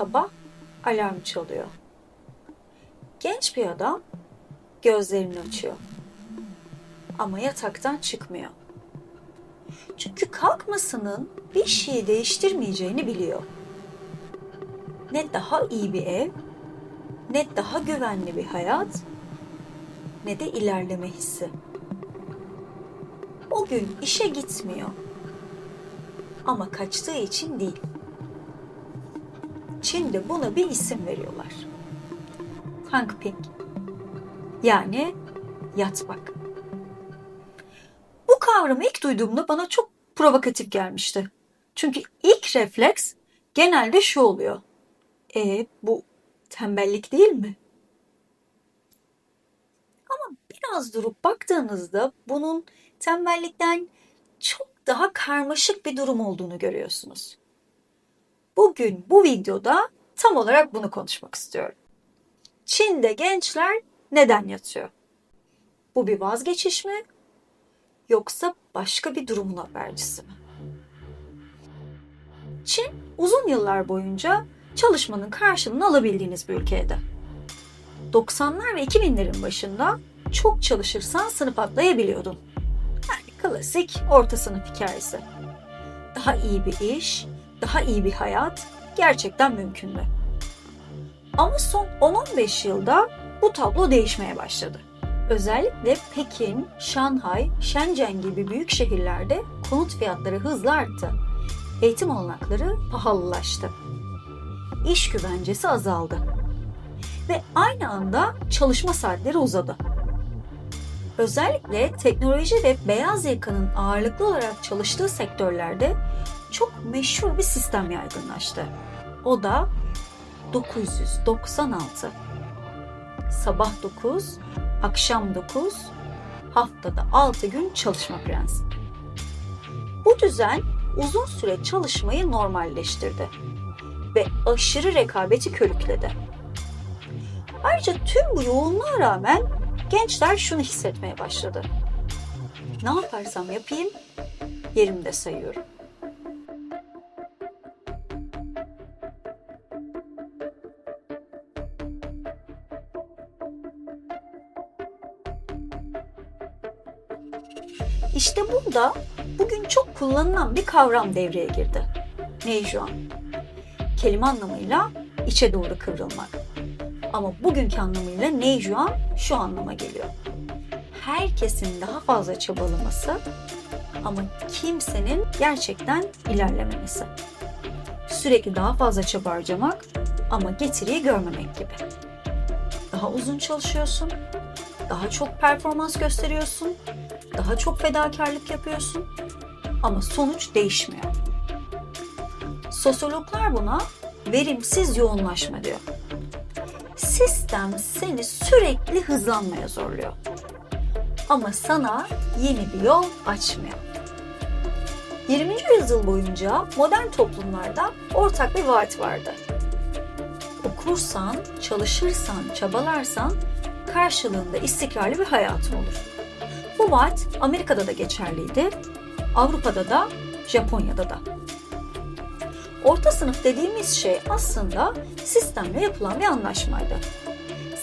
sabah alarm çalıyor. Genç bir adam gözlerini açıyor. Ama yataktan çıkmıyor. Çünkü kalkmasının bir şeyi değiştirmeyeceğini biliyor. Ne daha iyi bir ev, ne daha güvenli bir hayat, ne de ilerleme hissi. O gün işe gitmiyor. Ama kaçtığı için değil. Çin'de buna bir isim veriyorlar. Tank Ping. Yani yatmak. Bu kavramı ilk duyduğumda bana çok provokatif gelmişti. Çünkü ilk refleks genelde şu oluyor. E bu tembellik değil mi? Ama biraz durup baktığınızda bunun tembellikten çok daha karmaşık bir durum olduğunu görüyorsunuz. Bugün bu videoda tam olarak bunu konuşmak istiyorum. Çin'de gençler neden yatıyor? Bu bir vazgeçiş mi? Yoksa başka bir durumun habercisi mi? Çin uzun yıllar boyunca çalışmanın karşılığını alabildiğiniz bir ülkeydi. 90'lar ve 2000'lerin başında çok çalışırsan sınıf atlayabiliyordun. Yani klasik orta sınıf hikayesi. Daha iyi bir iş, daha iyi bir hayat gerçekten mümkündü. Ama son 10-15 yılda bu tablo değişmeye başladı. Özellikle Pekin, Şanghay, Shenzhen gibi büyük şehirlerde konut fiyatları hızla arttı. Eğitim olanakları pahalılaştı. İş güvencesi azaldı. Ve aynı anda çalışma saatleri uzadı. Özellikle teknoloji ve beyaz yakanın ağırlıklı olarak çalıştığı sektörlerde çok meşhur bir sistem yaygınlaştı. O da 996. Sabah 9, akşam 9, haftada 6 gün çalışma prensibi. Bu düzen uzun süre çalışmayı normalleştirdi ve aşırı rekabeti körükledi. Ayrıca tüm bu yoğunluğa rağmen gençler şunu hissetmeye başladı. Ne yaparsam yapayım yerimde sayıyorum. İşte burada bugün çok kullanılan bir kavram devreye girdi. Neijuan. Kelime anlamıyla içe doğru kıvrılmak. Ama bugünkü anlamıyla Neijuan şu anlama geliyor. Herkesin daha fazla çabalaması ama kimsenin gerçekten ilerlememesi. Sürekli daha fazla çaba harcamak ama getiriyi görmemek gibi. Daha uzun çalışıyorsun, daha çok performans gösteriyorsun, daha çok fedakarlık yapıyorsun ama sonuç değişmiyor. Sosyologlar buna verimsiz yoğunlaşma diyor. Sistem seni sürekli hızlanmaya zorluyor. Ama sana yeni bir yol açmıyor. 20. yüzyıl boyunca modern toplumlarda ortak bir vaat vardı. Okursan, çalışırsan, çabalarsan karşılığında istikrarlı bir hayatın olur. Bu vaat Amerika'da da geçerliydi, Avrupa'da da, Japonya'da da. Orta sınıf dediğimiz şey aslında sistemle yapılan bir anlaşmaydı.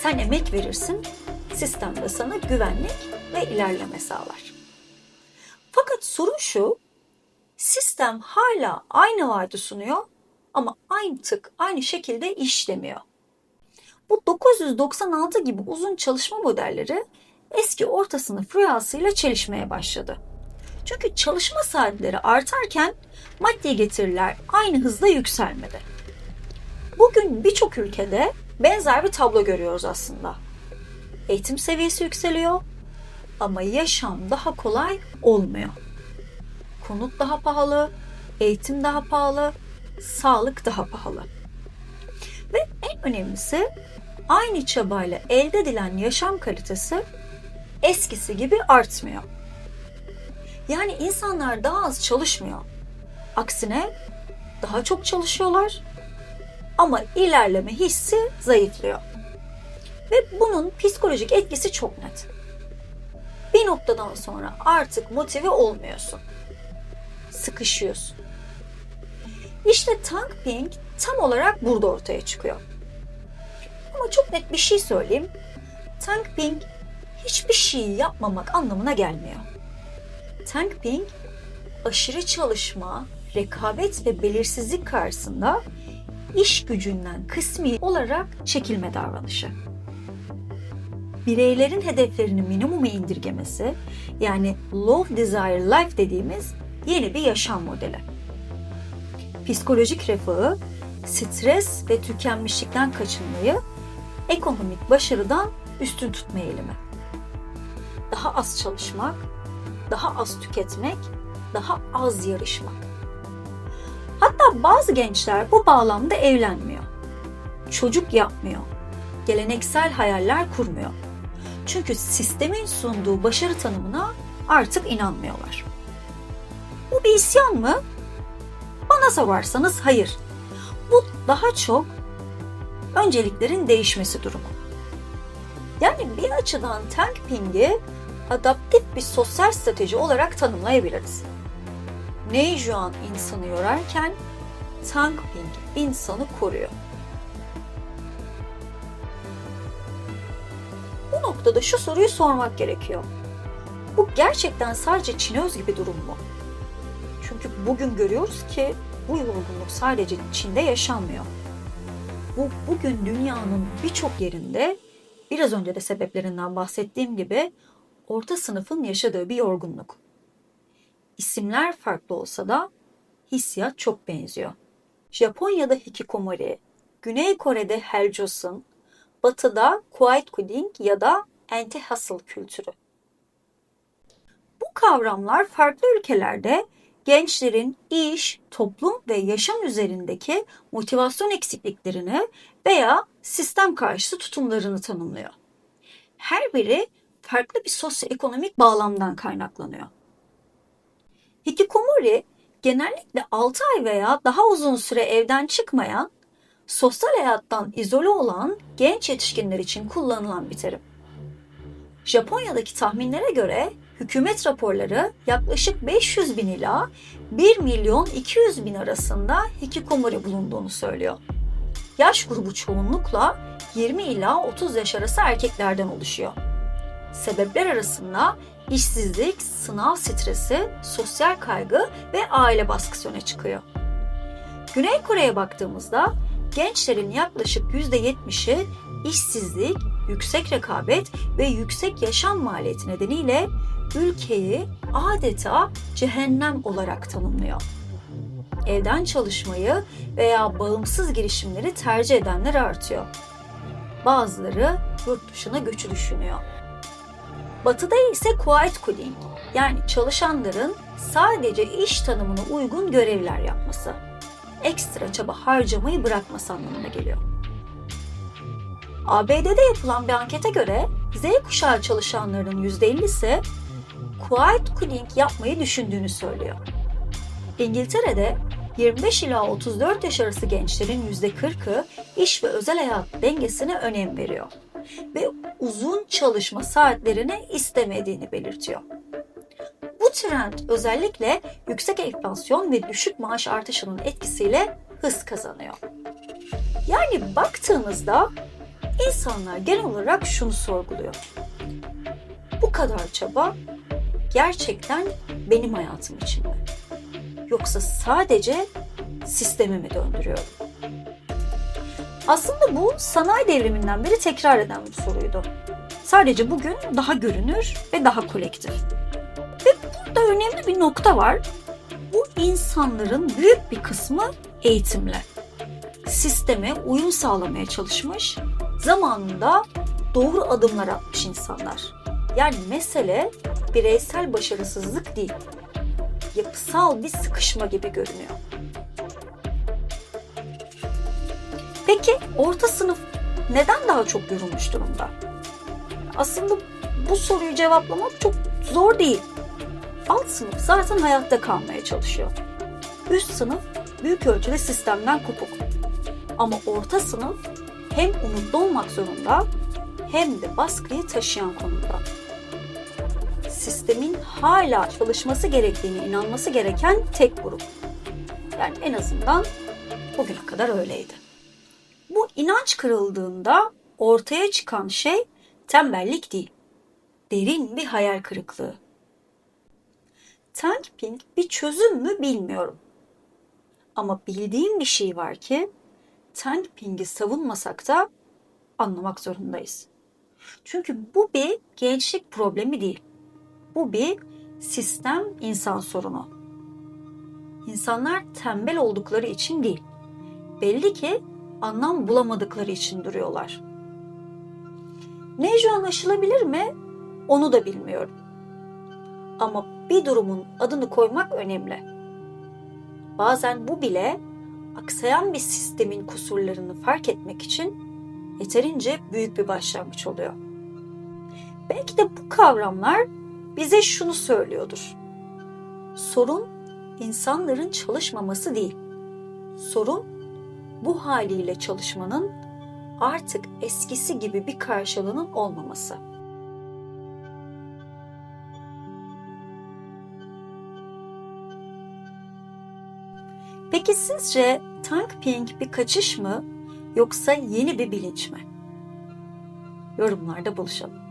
Sen emek verirsin, sistem de sana güvenlik ve ilerleme sağlar. Fakat sorun şu, sistem hala aynı vaadi sunuyor ama aynı tık, aynı şekilde işlemiyor. Bu 996 gibi uzun çalışma modelleri eski orta sınıf rüyasıyla çelişmeye başladı. Çünkü çalışma saatleri artarken maddi getiriler aynı hızla yükselmedi. Bugün birçok ülkede benzer bir tablo görüyoruz aslında. Eğitim seviyesi yükseliyor ama yaşam daha kolay olmuyor. Konut daha pahalı, eğitim daha pahalı, sağlık daha pahalı. Ve en önemlisi aynı çabayla elde edilen yaşam kalitesi eskisi gibi artmıyor. Yani insanlar daha az çalışmıyor. Aksine daha çok çalışıyorlar ama ilerleme hissi zayıflıyor. Ve bunun psikolojik etkisi çok net. Bir noktadan sonra artık motive olmuyorsun. Sıkışıyorsun. İşte Tank Ping tam olarak burada ortaya çıkıyor. Ama çok net bir şey söyleyeyim. Tank Ping hiçbir şey yapmamak anlamına gelmiyor. Tank Ping aşırı çalışma, rekabet ve belirsizlik karşısında iş gücünden kısmi olarak çekilme davranışı. Bireylerin hedeflerini minimuma indirgemesi, yani low desire life dediğimiz yeni bir yaşam modeli. Psikolojik refahı, stres ve tükenmişlikten kaçınmayı, ekonomik başarıdan üstün tutma eğilimi. Daha az çalışmak, daha az tüketmek, daha az yarışmak. Hatta bazı gençler bu bağlamda evlenmiyor. Çocuk yapmıyor. Geleneksel hayaller kurmuyor. Çünkü sistemin sunduğu başarı tanımına artık inanmıyorlar. Bu bir isyan mı? Bana sorarsanız hayır. Bu daha çok önceliklerin değişmesi durumu. Yani bir açıdan tank ping'i adaptif bir sosyal strateji olarak tanımlayabiliriz. Neijuan insanı yorarken tank ping insanı koruyor. Bu noktada şu soruyu sormak gerekiyor. Bu gerçekten sadece Çin'e özgü bir durum mu? Çünkü bugün görüyoruz ki bu yorgunluk sadece Çin'de yaşanmıyor. Bu bugün dünyanın birçok yerinde biraz önce de sebeplerinden bahsettiğim gibi orta sınıfın yaşadığı bir yorgunluk. İsimler farklı olsa da hissiyat çok benziyor. Japonya'da hikikomori, Güney Kore'de heljosun, Batı'da quiet quitting ya da anti-hustle kültürü. Bu kavramlar farklı ülkelerde gençlerin iş, toplum ve yaşam üzerindeki motivasyon eksikliklerini veya sistem karşıtı tutumlarını tanımlıyor. Her biri farklı bir sosyoekonomik bağlamdan kaynaklanıyor. Hikikomori genellikle 6 ay veya daha uzun süre evden çıkmayan, sosyal hayattan izole olan genç yetişkinler için kullanılan bir terim. Japonya'daki tahminlere göre hükümet raporları yaklaşık 500 bin ila 1 milyon 200 bin arasında hikikomori bulunduğunu söylüyor. Yaş grubu çoğunlukla 20 ila 30 yaş arası erkeklerden oluşuyor. Sebepler arasında işsizlik, sınav stresi, sosyal kaygı ve aile baskısı öne çıkıyor. Güney Kore'ye baktığımızda gençlerin yaklaşık %70'i işsizlik, yüksek rekabet ve yüksek yaşam maliyeti nedeniyle ülkeyi adeta cehennem olarak tanımlıyor. Evden çalışmayı veya bağımsız girişimleri tercih edenler artıyor. Bazıları yurt dışına göçü düşünüyor. Batıda ise quiet quitting yani çalışanların sadece iş tanımına uygun görevler yapması, ekstra çaba harcamayı bırakması anlamına geliyor. ABD'de yapılan bir ankete göre Z kuşağı çalışanlarının %50'si quiet quitting yapmayı düşündüğünü söylüyor. İngiltere'de 25 ila 34 yaş arası gençlerin %40'ı iş ve özel hayat dengesine önem veriyor ve uzun çalışma saatlerini istemediğini belirtiyor. Bu trend özellikle yüksek enflasyon ve düşük maaş artışının etkisiyle hız kazanıyor. Yani baktığımızda insanlar genel olarak şunu sorguluyor. Bu kadar çaba gerçekten benim hayatım için mi? Yoksa sadece sistemimi döndürüyorum? Aslında bu sanayi devriminden beri tekrar eden bir soruydu. Sadece bugün daha görünür ve daha kolektif. Ve burada önemli bir nokta var. Bu insanların büyük bir kısmı eğitimle. Sisteme uyum sağlamaya çalışmış, zamanında doğru adımlar atmış insanlar. Yani mesele bireysel başarısızlık değil, yapısal bir sıkışma gibi görünüyor. Peki orta sınıf neden daha çok yorulmuş durumda? Aslında bu soruyu cevaplamak çok zor değil. Alt sınıf zaten hayatta kalmaya çalışıyor. Üst sınıf büyük ölçüde sistemden kopuk. Ama orta sınıf hem umutlu olmak zorunda hem de baskıyı taşıyan konumda. Sistemin hala çalışması gerektiğine inanması gereken tek grup. Yani en azından Bugüne kadar öyleydi. Bu inanç kırıldığında ortaya çıkan şey tembellik değil. Derin bir hayal kırıklığı. Tank Pink bir çözüm mü bilmiyorum. Ama bildiğim bir şey var ki Tank Pink'i savunmasak da anlamak zorundayız. Çünkü bu bir gençlik problemi değil. Bu bir sistem insan sorunu. İnsanlar tembel oldukları için değil. Belli ki anlam bulamadıkları için duruyorlar. Neco anlaşılabilir mi? Onu da bilmiyorum. Ama bir durumun adını koymak önemli. Bazen bu bile aksayan bir sistemin kusurlarını fark etmek için yeterince büyük bir başlangıç oluyor. Belki de bu kavramlar bize şunu söylüyordur. Sorun insanların çalışmaması değil. Sorun bu haliyle çalışmanın artık eskisi gibi bir karşılığının olmaması. Peki sizce Tank Pink bir kaçış mı yoksa yeni bir bilinç mi? Yorumlarda buluşalım.